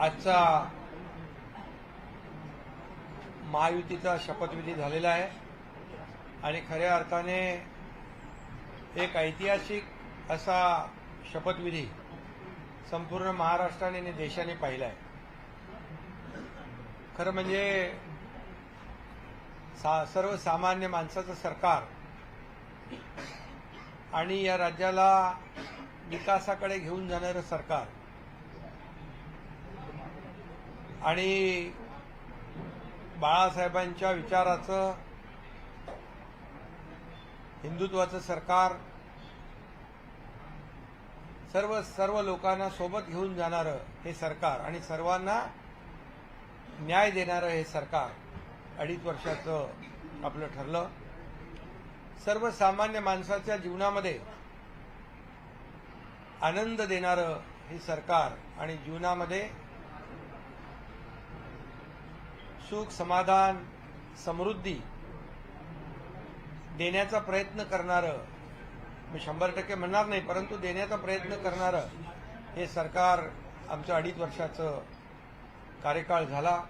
आजचा महायुतीचा शपथविधी झालेला आहे आणि खऱ्या अर्थाने एक ऐतिहासिक असा शपथविधी संपूर्ण महाराष्ट्राने आणि देशाने पाहिला आहे. खरं म्हणजे सा सर्वसामान्य माणसाचं सरकार. आणि या राज्याला विकासाकडे घेऊन जाणारं सरकार. आणि बाळासाहेबांच्या विचाराचं हिंदुत्वाचं सरकार सर्व सर्व लोकांना सोबत घेऊन जाणारं हे सरकार आणि सर्वांना न्याय देणारं हे सरकार. अडीच वर्षाचं आपलं ठरलं. सर्वसामान्य माणसाच्या जीवनामध्ये आनंद देणारं हे सरकार आणि जीवनामध्ये सुख समाधान समृद्धी देण्याचा प्रयत्न करणारं मी शंभर टक्के म्हणणार नाही परंतु देण्याचा प्रयत्न करणारं हे सरकार आमचं अडीच वर्षाचं कार्यकाळ झाला.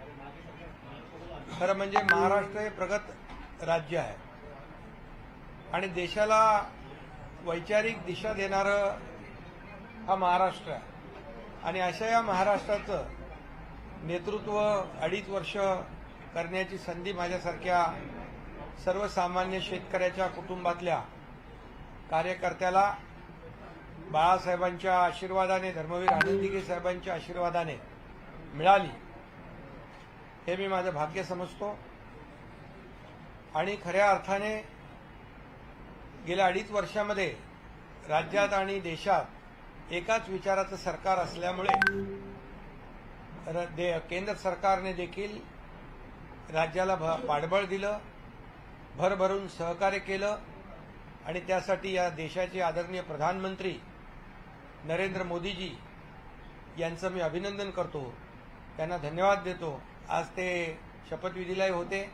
खरं म्हणजे महाराष्ट्र हे प्रगत राज्य आहे. आणि देशाला वैचारिक दिशा देणारं हा महाराष्ट्र आहे. आणि अशा या महाराष्ट्राचं नेतृत्व अडीच वर्ष करण्याची संधी माझ्यासारख्या सर्वसामान्य शेतकऱ्याच्या कुटुंबातल्या कार्यकर्त्याला बाळासाहेबांच्या आशीर्वादाने धर्मवीर आनंदीगे साहेबांच्या आशीर्वादाने मिळाली. हे मी माझं भाग्य समजतो. आणि खऱ्या अर्थाने गेल्या अडीच वर्षामध्ये राज्यात आणि देशात एकाच विचाराचं सरकार असल्यामुळे दे केंद्र सरकारने देखील राज्याला भ पाठबळ दिलं भरभरून सहकार्य केलं आणि त्यासाठी या देशाचे आदरणीय प्रधानमंत्री नरेंद्र मोदीजी यांचं मी अभिनंदन करतो. त्यांना धन्यवाद देतो. आज ते शपथविधीलाही होते.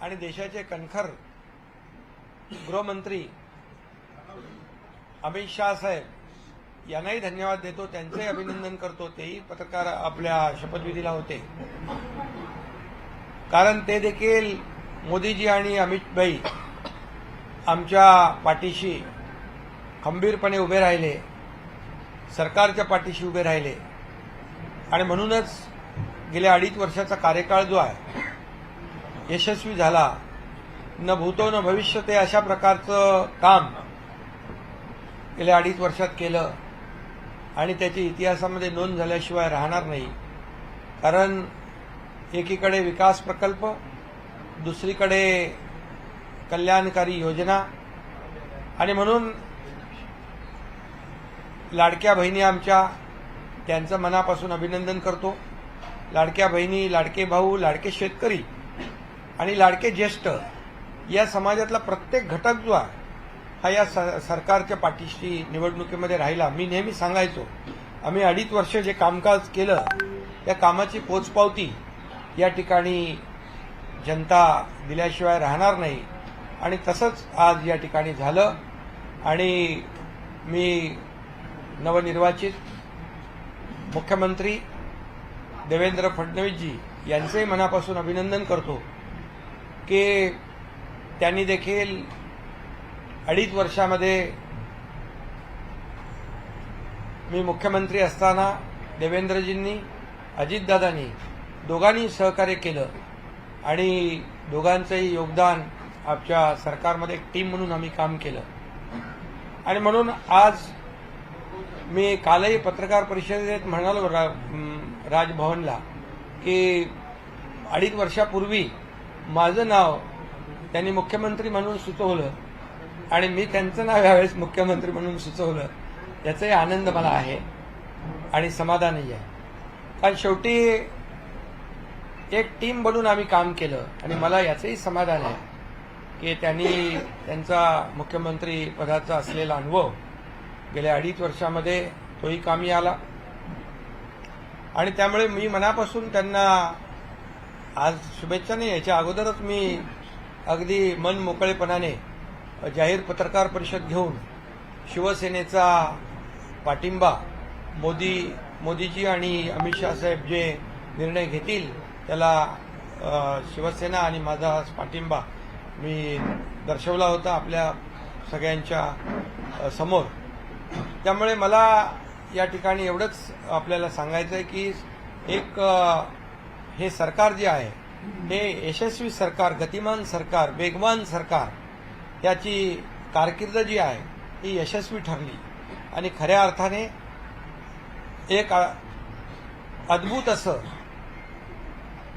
आणि देशाचे कणखर गृहमंत्री अमित शाह साहेब यांनाही धन्यवाद देतो. त्यांचंही अभिनंदन करतो. तेही पत्रकार आपल्या शपथविधीला होते. कारण ते देखील मोदीजी आणि अमित भाई आमच्या पाठीशी खंबीरपणे उभे राहिले. सरकारच्या पाठीशी उभे राहिले. आणि म्हणूनच गेल्या अडीच वर्षाचा कार्यकाळ जो आहे यशस्वी झाला. न भूतो न भविष्य ते अशा प्रकारचं काम गेल्या अडीच वर्षात केलं आणि त्याची इतिहासामध्ये नोंद झाल्याशिवाय राहणार नाही. कारण एकीकडे विकास प्रकल्प दुसरीकडे कल्याणकारी योजना आणि म्हणून लाडक्या बहिणी आमच्या त्यांचं मनापासून अभिनंदन करतो. लाडक्या बहिणी लाडके भाऊ लाडके शेतकरी आणि लाडके ज्येष्ठ या समाजातला प्रत्येक घटक जो आहे हा या स- सरकारच्या पाठीशी निवडणुकीमध्ये राहिला. मी नेहमी सांगायचो आम्ही अडीच वर्ष जे कामकाज केलं त्या कामाची पोचपावती या ठिकाणी जनता दिल्याशिवाय राहणार नाही. आणि तसंच आज या ठिकाणी झालं. आणि मी नवनिर्वाचित मुख्यमंत्री देवेंद्र फडणवीसजी यांचंही मनापासून अभिनंदन करतो की त्यांनी देखील अडीच वर्षामध्ये मी मुख्यमंत्री असताना देवेंद्रजींनी अजितदादांनी दोघांनी सहकार्य केलं आणि दोघांचंही योगदान आमच्या सरकारमध्ये एक टीम म्हणून आम्ही काम केलं. आणि म्हणून आज मी कालही पत्रकार परिषदेत म्हणालो राजभवनला की अडीच वर्षापूर्वी माझं नाव त्यांनी मुख्यमंत्री म्हणून सुचवलं आणि मी त्यांचं नाव यावेळेस मुख्यमंत्री म्हणून सुचवलं याचाही आनंद मला आहे आणि समाधानही आहे. कारण शेवटी एक टीम बनून आम्ही काम केलं आणि मला याचंही समाधान आहे की त्यांनी त्यांचा मुख्यमंत्री पदाचा असलेला अनुभव गेल्या अडीच वर्षामध्ये तोही कामी आला. आणि त्यामुळे मी मनापासून त्यांना आज शुभेच्छा नाही याच्या अगोदरच मी अगदी मन मोकळेपणाने जाहीर पत्रकार परिषद घेऊन शिवसेनेचा पाठिंबा मोदी मोदीजी आणि अमित शहा साहेब जे निर्णय घेतील त्याला शिवसेना आणि माझा पाठिंबा मी दर्शवला होता आपल्या सगळ्यांच्या समोर. त्यामुळे मला या ठिकाणी एवढंच आपल्याला सांगायचं आहे की एक हे सरकार जे आहे हे यशस्वी सरकार गतिमान सरकार वेगवान सरकार त्याची कारकीर्द जी आहे ही यशस्वी ठरली. आणि खऱ्या अर्थाने एक अद्भुत असं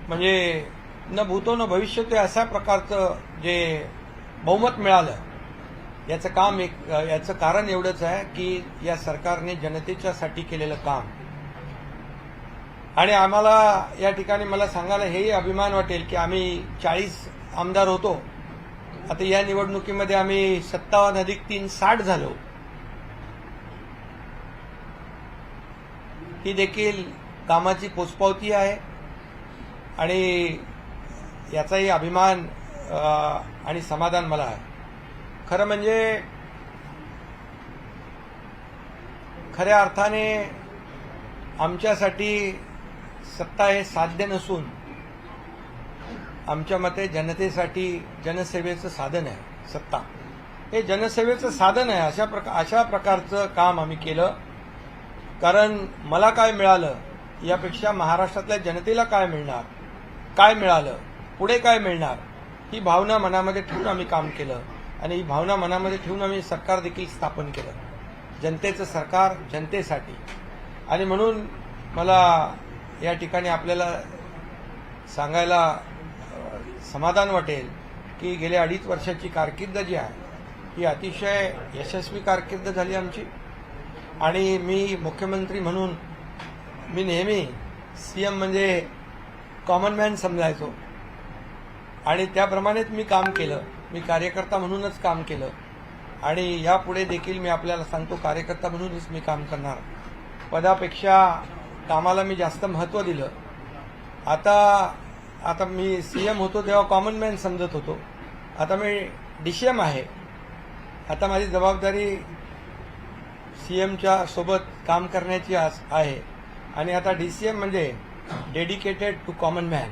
म्हणजे न भूतो न भविष्य ते अशा प्रकारचं जे बहुमत मिळालं याचं काम एक याचं कारण एवढंच आहे की या सरकारने जनतेच्यासाठी केलेलं काम. आणि आम्हाला या ठिकाणी मला सांगायला हेही अभिमान वाटेल की आम्ही चाळीस आमदार होतो. आता या निवडणुकीमध्ये आम्ही सत्तावन्न अधिक तीन साठ झालो. ही देखील कामाची पोचपावती आहे. आणि याचाही अभिमान आणि समाधान मला आहे. खरं म्हणजे खऱ्या अर्थाने आमच्यासाठी सत्ता हे साध्य नसून आमच्या मते जनतेसाठी जनसेवेचं साधन आहे सत्ता. हे जनसेवेचं साधन आहे अशा प्रकार अशा प्रकारचं काम आम्ही केलं. कारण मला काय मिळालं यापेक्षा महाराष्ट्रातल्या जनतेला काय मिळणार काय मिळालं पुढे काय मिळणार ही भावना मनामध्ये ठेवून आम्ही काम केलं. आणि ही भावना मनामध्ये ठेवून आम्ही सरकार देखील स्थापन केलं. जनतेचं सरकार जनतेसाठी. आणि म्हणून मला या ठिकाणी आपल्याला सांगायला समाधान वाटेल की गेल्या अडीच वर्षाची कारकीर्द जी आहे ही अतिशय यशस्वी कारकीर्द झाली आमची. आणि मी मुख्यमंत्री म्हणून मी नेहमी सीएम म्हणजे कॉमन मॅन समजायचो. आणि त्याप्रमाणेच मी काम केलं. मी कार्यकर्ता म्हणूनच काम केलं. आणि यापुढे देखील मी आपल्याला सांगतो कार्यकर्ता म्हणूनच मी काम करणार. पदापेक्षा कामाला मी जास्त महत्त्व दिलं. आता आता मी सीएम होतो तेव्हा कॉमन मॅन समजत होतो. आता मी डीसीएम आहे. आता माझी जबाबदारी सीएमच्या सोबत काम करण्याची आस- आहे. आणि आता डीसीएम म्हणजे dedicated to common man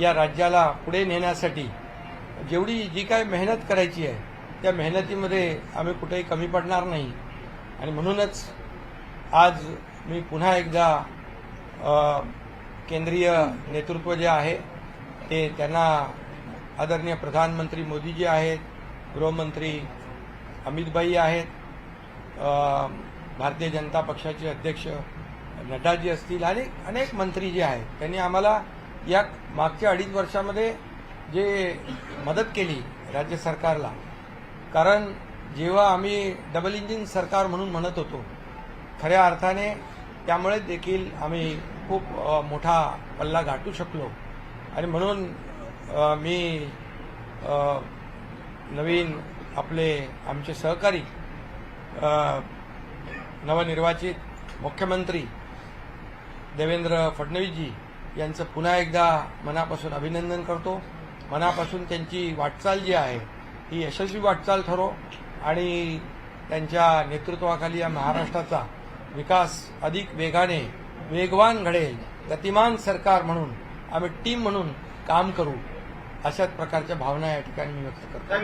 या राज्याला पुढे नेण्यासाठी जेवढी जी काय मेहनत करायची आहे त्या मेहनतीमध्ये आम्ही कुठेही कमी पडणार नाही. आणि म्हणूनच आज मी पुन्हा एकदा केंद्रीय नेतृत्व जे आहे ते त्यांना आदरणीय प्रधानमंत्री मोदीजी आहेत गृहमंत्री अमितभाई आहेत भारतीय जनता पक्षाचे अध्यक्ष नड्डाजी असतील आणि अनेक मंत्री जे आहेत त्यांनी आम्हाला या मागच्या अडीच वर्षामध्ये जे मदत केली राज्य सरकारला कारण जेव्हा आम्ही डबल इंजिन सरकार म्हणून म्हणत होतो खऱ्या अर्थाने त्यामुळे देखील आम्ही खूप मोठा पल्ला गाठू शकलो. आणि म्हणून मी नवीन आपले आमचे सहकारी नवनिर्वाचित मुख्यमंत्री देवेंद्र फडणवीसजी यांचं पुन्हा एकदा मनापासून अभिनंदन करतो. मनापासून त्यांची वाटचाल जी आहे ही यशस्वी वाटचाल ठरो आणि त्यांच्या नेतृत्वाखाली या महाराष्ट्राचा विकास अधिक वेगाने वेगवान घडेल. गतिमान सरकार म्हणून आम्ही टीम म्हणून काम करू. अशाच प्रकारच्या भावना या ठिकाणी मी व्यक्त करतो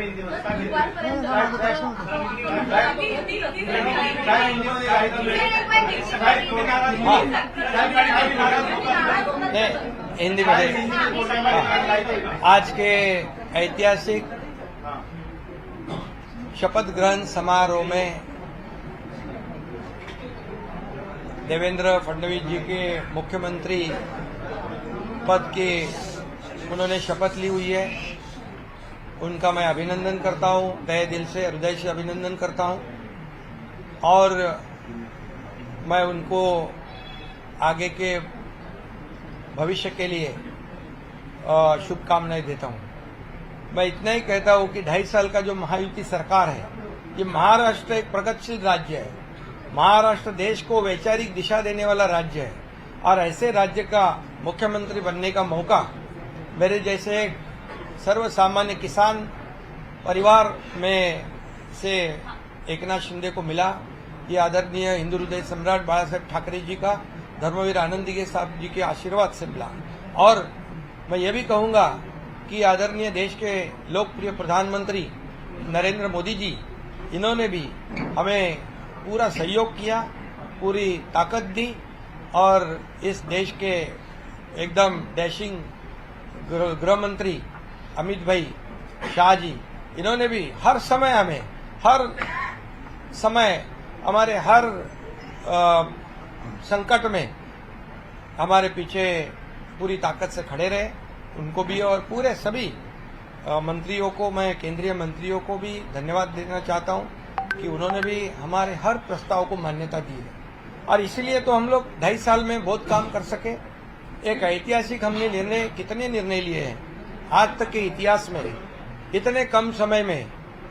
हिंदी में हाँ। आज के ऐतिहासिक शपथ ग्रहण समारोह में देवेंद्र फडणवीस जी के मुख्यमंत्री पद की उन्होंने शपथ ली हुई है। उनका मैं अभिनंदन करता हूँ, तहे दिल से, हृदय से अभिनंदन करता हूँ। और मैं उनको आगे के भविष्य के लिए शुभकामनाएँ देता हूँ। मैं इतना ही कहता हूँ कि ढाई साल का जो महायुति सरकार है, ये महाराष्ट्र एक प्रगतिशील राज्य है। महाराष्ट्र देश को वैचारिक दिशा देने वाला राज्य है। और ऐसे राज्य का मुख्यमंत्री बनने का मौका मेरे जैसे सर्व सामान्य किसान परिवार में से एकनाथ शिंदे को मिला। ये आदरणीय हिंदू हृदय सम्राट बाला साहेब ठाकरे जी का, धर्मवीर आनंद दिगे साहब जी के आशीर्वाद से मिला। और मैं ये भी कहूँगा कि आदरणीय देश के लोकप्रिय प्रधानमंत्री नरेंद्र मोदी जी, इन्होंने भी हमें पूरा सहयोग किया, पूरी ताकत दी और इस देश के एकदम डैशिंग गृह मंत्री अमित भाई शाह जी इन्होंने भी हर समय हमें हर समय हमारे हर अ, संकट में हमारे पीछे पूरी ताकत से खड़े रहे उनको भी और पूरे सभी मंत्रियों को मैं केंद्रीय मंत्रियों को भी धन्यवाद देना चाहता हूँ कि उन्होंने भी हमारे हर प्रस्ताव को मान्यता दी है। और इसीलिए तो हम लोग ढाई साल में बहुत काम कर सके एक ऐतिहासिक हमने निर्णय, कितने निर्णय लिए हैं? आज तक के इतिहास में, इतने कम समय में,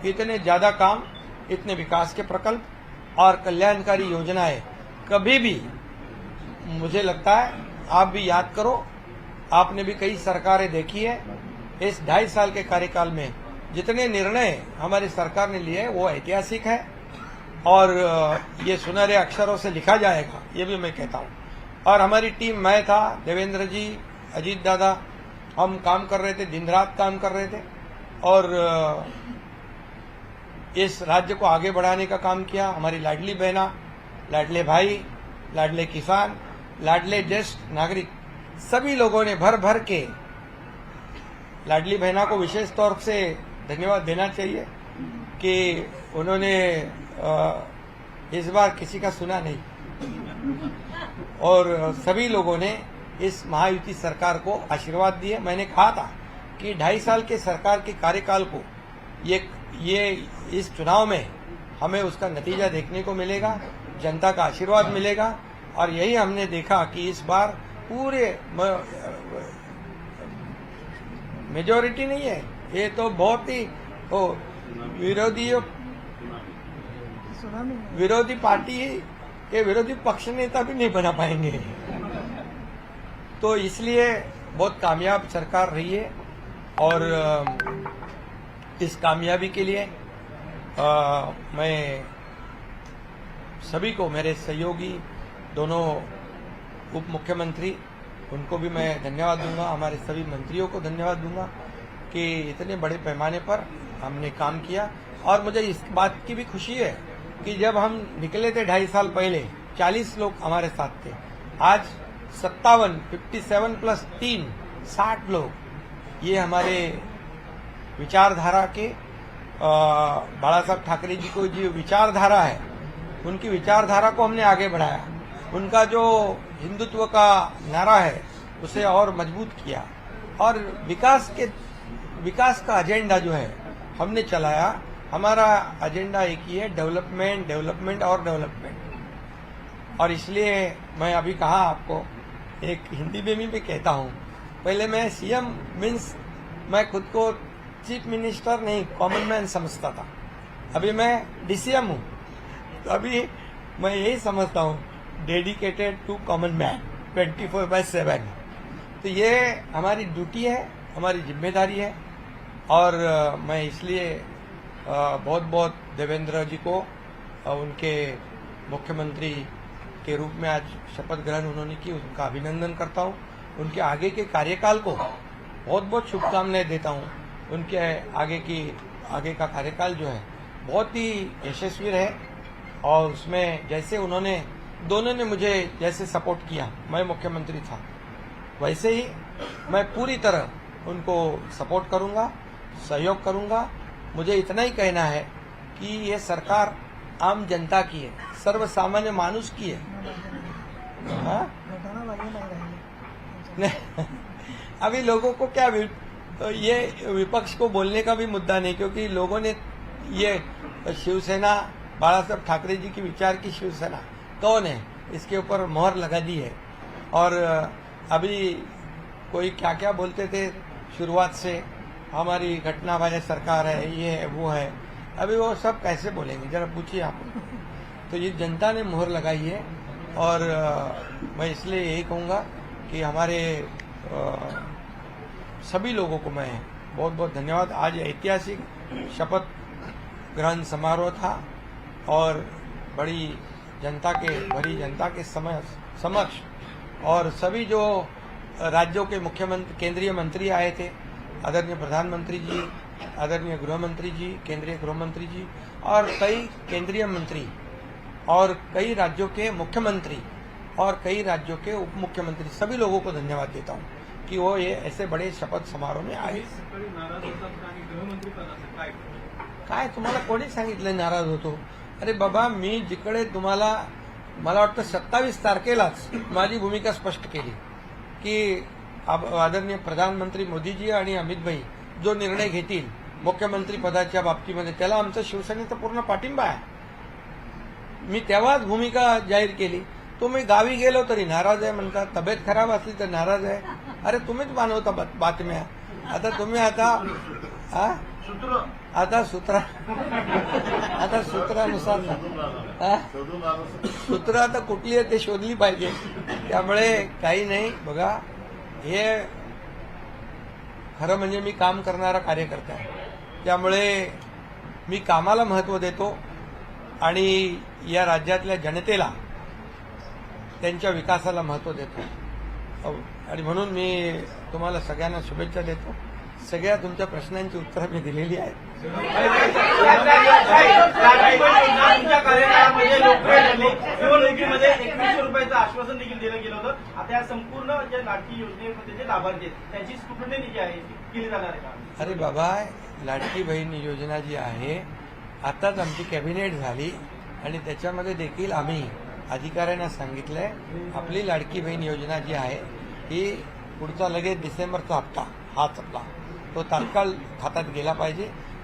इतने ज़्यादा काम, इतने विकास के प्रकल्प और कल्याणकारी योजनाएँ कभी भी मुझे लगता है आप भी याद करो, आपने भी कई सरकारें देखी है। इस ढाई साल के कार्यकाल में जितने निर्णय हमारी सरकार ने लिए वो ऐतिहासिक है। और ये सुनहरे अक्षरों से लिखा जाएगा, ये भी मैं कहता हूँ। और हमारी टीम, मैं था, देवेंद्र जी, अजीत दादा, हम काम कर रहे थे, दिन रात काम कर रहे थे, और इस राज्य को आगे बढ़ाने का काम किया, हमारी लाडली बहना, लाडले भाई, लाडले किसान, लाडले ज्येष्ठ नागरिक, सभी लोगों ने भर भर के लाडली बहना को विशेष तौर से धन्यवाद देना चाहिए कि उन्होंने इस बार किसी का सुना नहीं। और सभी लोगों ने इस महायुति सरकार को आशीर्वाद दिए। मैंने कहा था कि ढाई साल के सरकार के कार्यकाल को ये ये इस चुनाव में हमें उसका नतीजा देखने को मिलेगा जनता का आशीर्वाद मिलेगा और यही हमने देखा कि इस बार पूरे मेजोरिटी नहीं है। ये तो बहुत ही विरोधी विरोधी पार्टी के विरोधी पक्ष नेता भी नहीं बना पाएँगे। तो इसलिए बहुत कामयाब सरकार रही है और इस कामयाबी के लिए अ, मैं सभी को मेरे सहयोगी दोनों उप मुख्यमंत्री उनको भी मैं धन्यवाद दूँगा हमारे सभी मंत्रियों को धन्यवाद दूँगा कि इतने बड़े पैमाने पर हमने काम किया। और मुझे इस बात की भी खुशी है कि जब हम निकले थे ढाई साल पहले 40 लोग हमारे साथ थे। आज सत्तावन फिफ्टी सेवन प्लस तीन, साठ लोग। ये हमारे विचारधारा के बाला साहब ठाकरे जी को जो विचारधारा है, उनकी विचारधारा को हमने आगे बढ़ाया। उनका जो हिंदुत्व का नारा है, उसे और मज़बूत किया। और विकास के, विकास का एजेंडा जो है, हमने चलाया। हमारा एजेंडा एक ही है डेवलपमेंट डेवलपमेंट और डेवलपमेंट और इसलिए मैं अभी कहा आपको, एक हिंदी में भी मैं कहता हूँ, पहले मैं सीएम मीन्स मैं खुद को चीफ मिनिस्टर नहीं कॉमन मैन समझता था. अभी मैं डीसीएम हूँ तो अभी मैं यही समझता हूँ dedicated to common man twenty four by seven तो ये हमारी ड्यूटी है, हमारी ज़िम्मेदारी है, और मैं इसलिए बहुत बहुत देवेंद्र जी को उनके मुख्यमंत्री के रूप में आज शपथ ग्रहण उन्होंने की, उनका अभिनंदन करता हूँ। उनके आगे के कार्यकाल को बहुत बहुत शुभकामनाएँ देता हूँ। उनके आगे की, आगे का कार्यकाल जो है, बहुत ही यशस्वी रहे और उसमें जैसे उन्होंने, दोनों ने मुझे जैसे सपोर्ट किया, मैं मुख्यमंत्री था, वैसे ही मैं पूरी तरह उनको सपोर्ट करूँगा, सहयोग करूँगा मुझे इतना ही कहना है कि ये सरकार आम जनता की है सर्व सामान्य मानुष की है। हाँ? अभी लोगों को क्या वि- तो ये विपक्ष को बोलने का भी मुद्दा नहीं, क्योंकि लोगों ने ये शिवसेना बाला साहब ठाकरे जी की विचार की शिवसेना कौन है? इसके ऊपर मोहर लगा दी है। और अभी कोई क्या क्या बोलते थे शुरुआत से? हमारी घटना वाले सरकार है, ये है, वो है। अभी वो सब कैसे बोलेंगे? जरा पूछिए आप। तो ये जनता ने मोहर लगाई है और मैं इसलिए यही कहूँगा कि हमारे सभी लोगों को मैं बहुत बहुत धन्यवाद। आज ऐतिहासिक शपथ ग्रहण समारोह था और बड़ी जनता के, बड़ी जनता के समय, समक्ष और सभी जो राज्यों के मुख्यमंत्री, केंद्रीय मंत्री आए थे आदरणीय प्रधानमंत्री जी आदरणीय गृहमंत्री जी केंद्रीय गृहमंत्री जी और कई केंद्रीय मंत्री और कई राज्यों के मुख्यमंत्री और कई राज्यों के उप मुख्यमंत्री सभी लोगों को धन्यवाद देता हूँ कि वो ये ऐसे बड़े शपथ समारोह में आए। काय तुम्हाला कोणी सांगितलं नाराज होतो? अरे बाबा मी जिकडे तुम्हाला मला वाटतं सत्तावीस तारखेलाच माझी भूमिका स्पष्ट केली की आदरणीय प्रधानमंत्री मोदीजी आणि अमित भाई जो निर्णय घेतील मुख्यमंत्री पदाच्या बाबतीमध्ये त्याला आमचा शिवसेनेचा पूर्ण पाठिंबा आहे. मी तेव्हाच भूमिका जाहीर केली. तुम्ही गावी गेलो तरी नाराज आहे म्हणतात तब्येत खराब असली तर नाराज आहे. अरे तुम्हीच मानवता बात- बातम्या. आता तुम्ही आता हा आता सूत्रा आता सूत्रानुसार? सूत्र आता कुठली आहे ते शोधली पाहिजे. त्यामुळे काही नाही. बघा हे खरं म्हणजे मी काम करणारा कार्यकर्ता आहे. त्यामुळे मी कामाला महत्त्व देतो आणि या राज्यातल्या जनतेला त्यांच्या विकासाला महत्त्व देतो. हो. आणि म्हणून मी तुम्हाला सगळ्यांना शुभेच्छा देतो. सगळ्या तुमच्या प्रश्नांची उत्तरं मी दिलेली आहेत. तुमच्या कार्यकाळामध्ये लोकप्रिय ठरली निवडणुकीमध्ये एकवीसशे रुपयाचं आश्वासन देखील दिलं गेलं होतं आता या संपूर्ण ज्या लाडकी योजनेमध्ये जे लाभार्थी आहेत त्यांची स्क्रुटनी जी आहे ती केली जाणार आहे का अरे बाबा लाडकी बहीण योजना जी आहे आताच आमची कॅबिनेट झाली आणि त्याच्यामध्ये देखील आम्ही अधिकाऱ्यांना सांगितलंय आपली लाडकी बहीण योजना जी आहे ही पुढचा लगेच डिसेंबरचा हप्ता हाच आपला तो तात्काळ खात्यात गेला पाहिजे.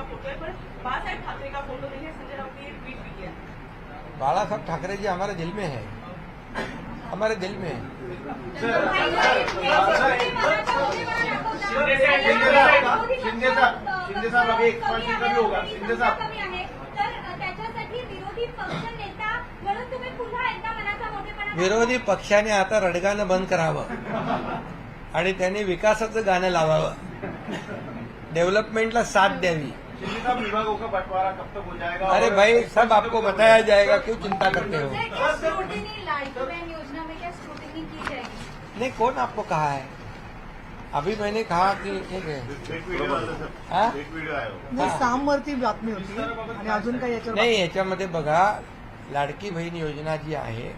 का फोटो है पर बाला साहेब ठाकरे का फोटो नहीं है संजय राउत ने ये ट्वीट भी किया बाला साहब ठाकरे जी हमारे दिल में है हमारे दिल में है शिंदे साहब शिंदे साहब शिंदे साहब अभी एक्सपांशन कभी होगा शिंदे साहब कमी आहे तर त्याच्यासाठी विरोधी पक्ष नेता म्हणून तुम्ही पुन्हा एकदा मनाचा मोठेपणा विरोधी पक्षाने आता रडगाणं बंद करावं आणि त्यांनी विकासाचं गाणं लावावं डेव्हलपमेंटला साथ द्यावी शिंदे साहब विभागों का बंटवारा कब तक हो जाएगा अरे भाई सब आपको बताया जाएगा क्यों चिंता करते हो? क्या स्क्रूटिनी लाडकी बहन योजना में क्या स्क्रूटिनी की जाएगी? नहीं कौन आपको कहा है? अभी मैंने कहा कि एक है? हाँ? नाही सामवरती बातमी होती। आणि अजून काही नाही याच्यामध्ये बघा लाडकी बहीण योजना जी आहे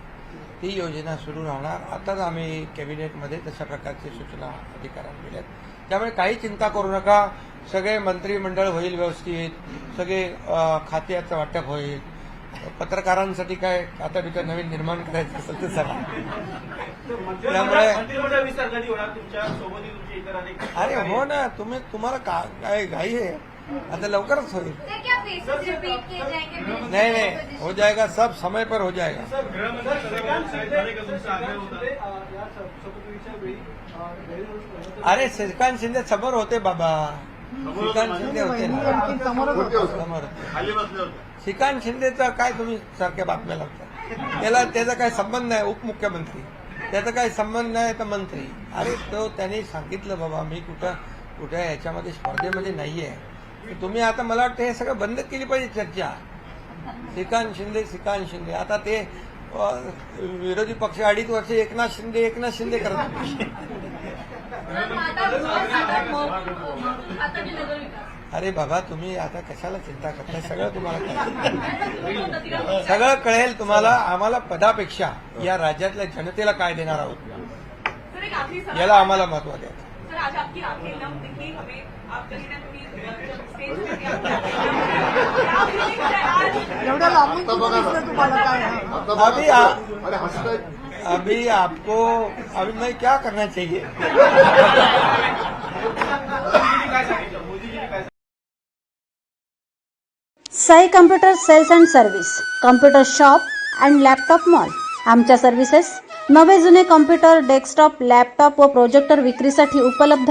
ती योजना सुरू राहणार. आताच आम्ही कॅबिनेटमध्ये तशा प्रकारची सूचना अधिकाऱ्यांना दिल्यात. त्यामुळे काही चिंता करू नका सगळे मंत्रिमंडळ होईल व्यवस्थित सगळे खात्याचं वाटप होईल पत्रकारांसाठी काय खाता बिता नवीन निर्माण करायचं असेल तर सांगा त्यामुळे मंत्रिमंडळ विस्तार कधी होणार तुमच्यासोबत तुमचे इतर अनेक अरे हो ना तुम्ही तुम्हाला का काय घाई आहे आता लवकरच होईल नहीं नहीं हो जाएगा सब समय पर हो जाएगा अरे श्रीकांत शिंदे समोर होते बाबा. श्रीकांत शिंदे होते. ना. समोर श्रीकांत शिंदेचा काय तुम्ही सारख्या बातम्या लावता? त्याला त्याचा काय संबंध नाही उपमुख्यमंत्री. त्याचा काही संबंध नाही तर मंत्री. अरे तो त्यांनी सांगितलं बाबा मी कुठं कुठे याच्यामध्ये स्पर्धेमध्ये नाहीये. तुम्ही आता मला वाटतं हे सगळं बंद केली पाहिजे चर्चा. श्रीकांत शिंदे श्रीकांत शिंदे. आता ते विरोधी पक्ष अडीच वर्ष एकनाथ शिंदे एकनाथ शिंदे करत. अरे बाबा तुम्ही आता कशाला चिंता करताय? सगळं तुम्हाला कळेल. सगळं कळेल तुम्हाला. आम्हाला पदापेक्षा या राज्यातल्या जनतेला काय देणार आहोत? याला आम्हाला महत्त्व द्यायचं ना। क्या है? अभी आ, अभी आपको अभी मैं क्या करना चाहिए Sai computer sales and service computer shop and laptop mall आमच्या सर्व्हिसेस नवे जुने कम्प्युटर डेस्कटॉप लॅपटॉप व प्रोजेक्टर विक्रीसाठी उपलब्ध